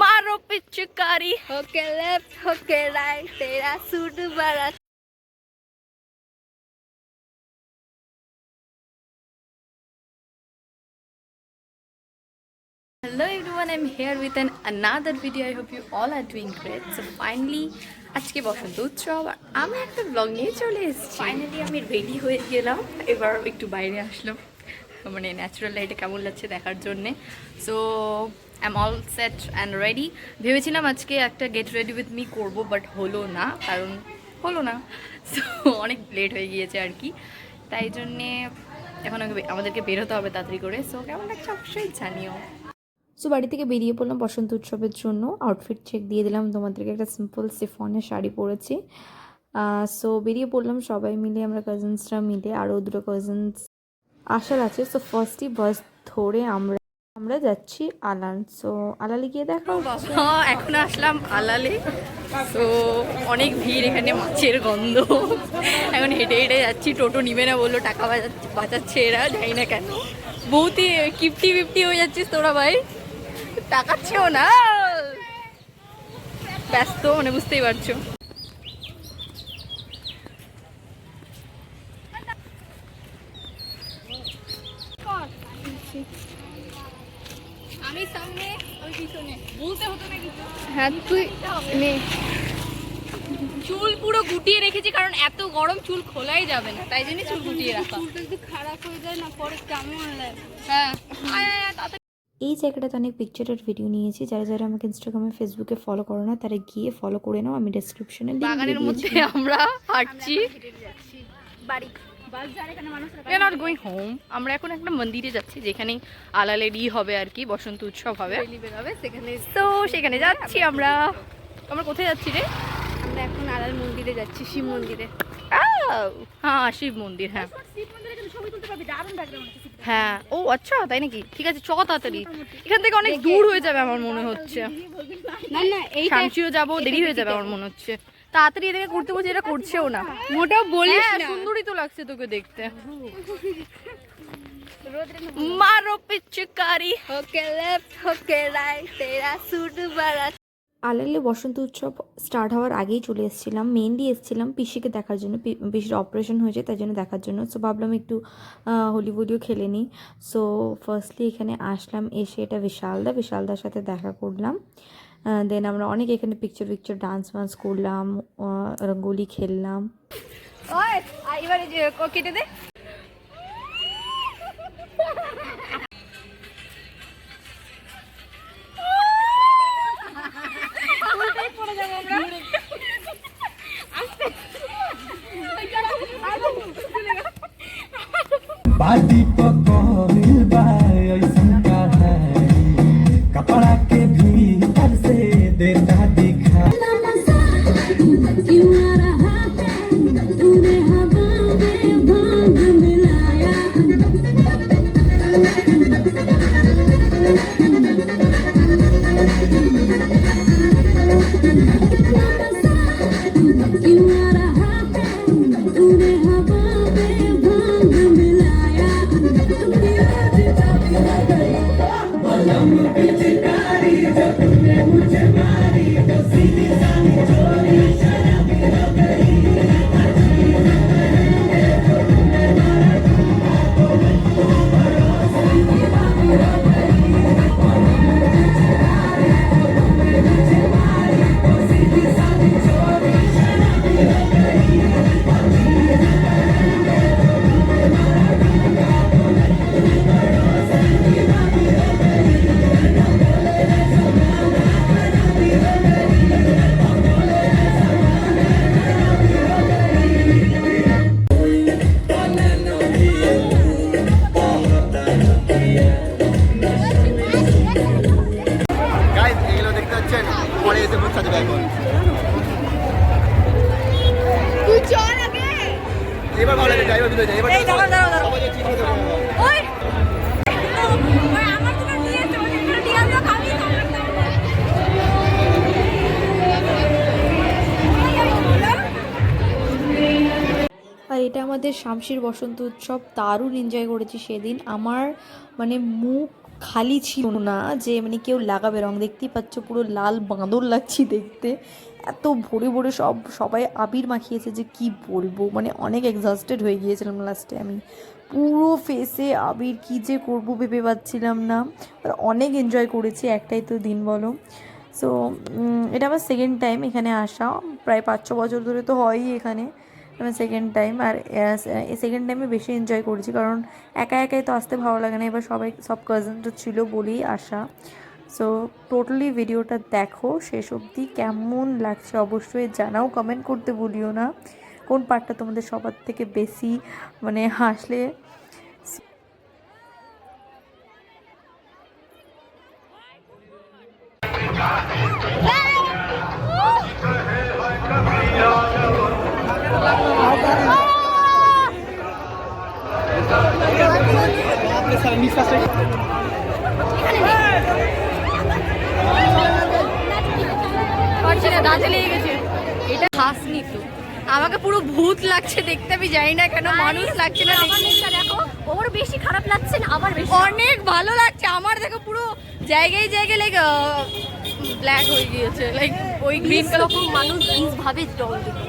मारो पिचकारी होके लेफ्ट होके राइट तेरा सूट बड़ा Hello everyone, I'm here with an another video. I hope you all are doing great. So finally আজকে বসন্ত উৎসব আর আমি একটা ব্লগ নিয়ে চলে এসেছি ফাইনালি আমি রেডি হয়ে গেলাম এবার একটু বাইরে আসলাম মানে ন্যাচারাল লাইটে কেমন লাগছে দেখার জন্যে। So I'm all set and ready ভেবেছিলাম আজকে একটা গেট রেডি উইথ মি করব বাট হলো না, কারণ হলো না। সো অনেক লেট হয়ে গিয়েছে আর কি। তাই জন্যে এখন আমাদেরকে বেরোতে হবে তাড়াতাড়ি করে। সো কেমন লাগছে অবশ্যই জানিও। সো বাড়ি থেকে বেরিয়ে পড়লাম বসন্ত উৎসবের জন্য। আউটফিট চেক দিয়ে দিলাম, তোমাদেরকে একটা সিম্পল সিফনের শাড়ি পরেছি। সো বেরিয়ে পড়লাম সবাই মিলে, আমরা কাজিনসরা মিলে আরও দুটো কাজিনস আসার আছে। সো ফার্স্টই বাস ধরে আমরা আমরা যাচ্ছি আলান সো আলালে গিয়ে দেখো বাবা এখন আসলাম আলালে। তো অনেক ভিড় এখানে, মাছের গন্ধ। এখন হেঁটে হেঁটে যাচ্ছি, টোটো নিবে না বলল, টাকা বাঁচাচ্ছে এরা, জানি না কেন। বহুতই কিপটি ফিফটি হয়ে যাচ্ছিস তোরা ভাই। টাকাচ্ছেও না। ব্যস্ত মানে বুঝতেই পারছ। আমি সামনে ওই পিছনে। বলতে হতো না কিছু। হ্যাঁ তুই নে। চুল পুরো গুটিয়ে রেখেছি কারণ এত গরম চুল খোলাই যাবে না তাই জন্য চুল গুটিয়ে রাখা। চুলটা যদি খারাপ হয়ে যায় না পরে কেমন লাগে? হ্যাঁ। এই জায়গাটাতে অনেক পিকচারের ভিডিও নিয়েছি যারা যারা আমাকে ইনস্টাগ্রামে ফেসবুকে ফলো করো না তারা গিয়ে ফলো করে নাও আমি ডেসক্রিপশনে বাগানের মধ্যে আমরা হাঁটছি। বাড়ি। We are not going home. আমরা এখন একটা মন্দিরে যাচ্ছি যেখানে আলালেরই হবে আর কি বসন্ত উৎসব হবে সেখানে তো সেখানে যাচ্ছি আমরা আমরা কোথায় যাচ্ছি রে আমরা এখন আলাল মন্দিরে যাচ্ছি শিব মন্দিরে হ্যাঁ শিব মন্দির হ্যাঁ হ্যাঁ ও আচ্ছা তাই নাকি ঠিক আছে চ তাড়াতাড়ি এখান থেকে অনেক দূর হয়ে যাবে আমার মনে হচ্ছে না না এই শামসিও যাব দেরি হয়ে যাবে আমার মনে হচ্ছে তাড়াতাড়ি এদিকে করতে বলছি এটা করছেও না। মোটাও বলিস হ্যাঁ, না। তো লাগছে তোকে দেখতে। মারো পিচকারি ওকে লেফট ওকে রাইট তেরা সুট আলালে বসন্ত উৎসব স্টার্ট হওয়ার আগেই চলে এসেছিলাম। মেহেন্দি এসেছিলাম পিসিকে দেখার জন্য। পিসির অপারেশন হয়েছে তাই জন্য দেখার জন্য। সো ভাবলাম একটু হোলি খেলে নিই। সো ফার্স্টলি এখানে আসলাম এসে এটা বিশালদা বিশালদার সাথে দেখা করলাম। দেন আমরা অনেক এখানে পিকচার পিকচার ডান্স ফান্স করলাম রঙ্গোলি খেললাম। এবারে কেটে দে। Don't be এবার ভালো লাগে ড্রাইভার এবার ওই আর এটা আমাদের শামশির বসন্ত উৎসব দারুণ এনজয় করেছি সেদিন। আমার মানে মুখ খালি ছিল না যে মানে কেউ লাগাবে রং। দেখতেই পাচ্ছ পুরো লাল বাঁদর লাগছি দেখতে। এত ভোরে ভোরে সব, সবাই আবির মাখিয়েছে যে কি বলব? মানে অনেক এক্সস্টেড হয়ে গিয়েছিলাম লাস্টে আমি। পুরো ফেসে আবির কি যে করব ভেবে পাচ্ছিলাম না। অনেক এনজয় করেছি একটাই তো দিন বলো। সো এটা আমার সেকেন্ড টাইম এখানে আসা। প্রায় পাঁচ, ছ বছর ধরে তো হয়ই এখানে। আমার সেকেন্ড টাইম আর সেকেন্ড টাইমে বেশি এনজয় করেছি। কারণ একা একাই তো আসতে ভালো লাগে না। এবার সবাই, সব কাজিনটা ছিল বলেই আসা। সো টোটালি ভিডিওটা দেখো, শেষ অবধি কেমন লাগছে অবশ্যই জানাও কমেন্ট করতে ভুলিও না। কোন পার্টটা তোমাদের সবার থেকে বেশি মানে হাসলে? না দাঁতে লেগে গেছে। এটা হাসনি তো। আমাকে পুরো ভূত লাগছে দেখতে আমি জানি না কেন মানুষ লাগছে না দেখো। ওর বেশি খারাপ লাগছে না আমার বেশি অনেক ভালো লাগছে। আমার দেখো পুরো জায়গায় জায়গায় লাইক ব্ল্যাক হয়ে গিয়েছে। লাইক ওই গ্রিন কালার মানুষ ভাবে জল দিতে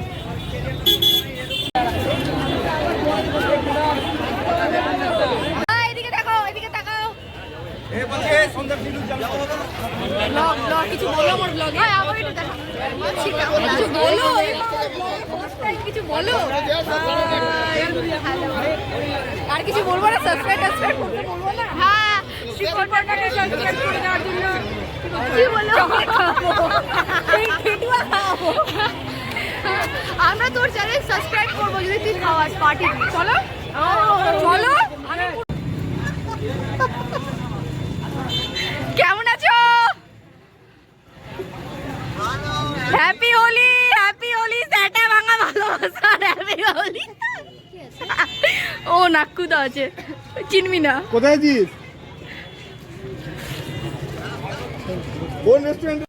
এদিকে দেখো এদিকে তাকাও ব্লগ ব্লগ কিছু বলো আমার ব্লগে হ্যাঁ আমার একটু দেখো কিছু বলো কিছু বলো আর কিছু বলব না সাবস্ক্রাইব টাবস্ক্রাইব করতে বলব না হ্যাঁ শ্রীকন্যাটাকে সাবস্ক্রাইব করে দেওয়ার জন্য কি বলো এই খেটুয়া খাওয়াবো আমরা তোর চ্যানেল সাবস্ক্রাইব করব যদি তুই খাওয়াস পার্টি চলো? চলো কেমন আছো হ্যাপি হোলি হ্যাপি হোলি স্যাটা ভাঙা ভালোবাসা হ্যাপি হোলি ও নাক্কুদা আছে চিনবি না। কোথায় আছিস? কোন রেস্টুরেন্ট